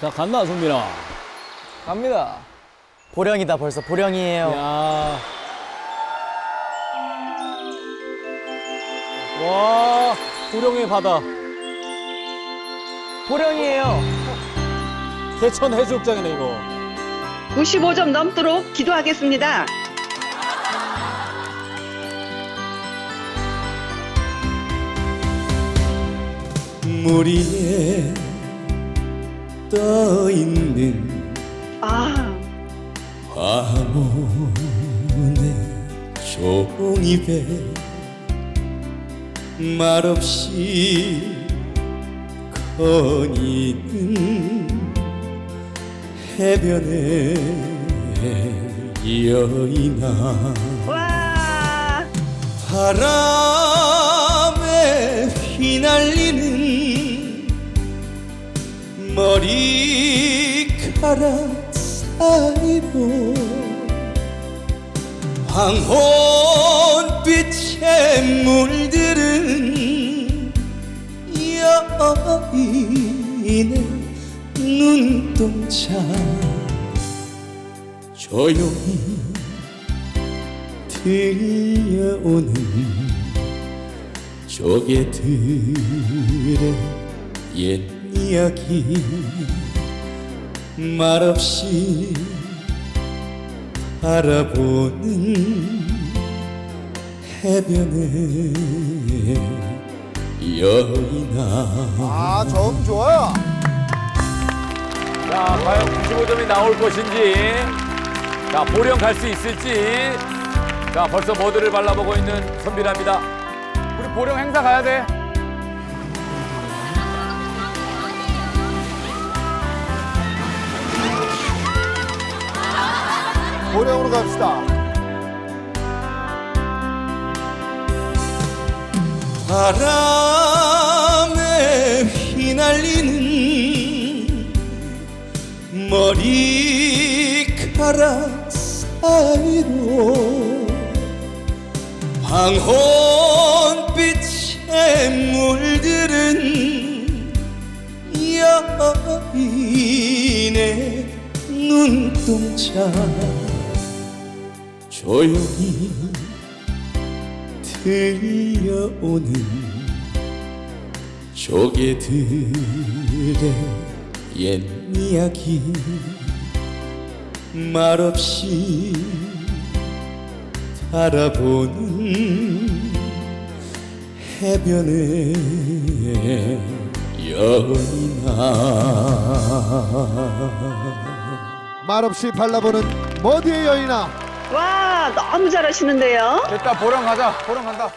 자 간다 손민아. 갑니다. 보령이다 벌써 보령이에요. 야. 와 보령의 바다. 보령이에요. 개천 해수욕장이네 이거. 95점 넘도록 기도하겠습니다. 물 위에 떠 있는 아, 화모네 종이배 말없이 거니는 해변의 여인아 와, 바람 머리카락 사이로 황혼빛에 물들은 여인의 눈동자. 조용히 들려오는 조개들의 옛 이야기 말없이 바라보는 해변의 여인아 아, 점 좋아요. 자, 과연 95점이 나올 것인지. 자, 보령 갈 수 있을지. 자, 벌써 머드를 발라보고 있는 선비랍니다. 우리 보령 행사 가야 돼. 보령으로 갑시다. 바람에 휘날리는 머리카락 사이로 황혼빛에 물들은 여인의 눈동자 조용히 들려오는 조개들의 옛 이야기 말없이 달아보는 해변의 여인아 말없이 발라보는 머디의 여인아. 와, 너무 잘하시는데요. 일단 보령 가자. 보령 간다.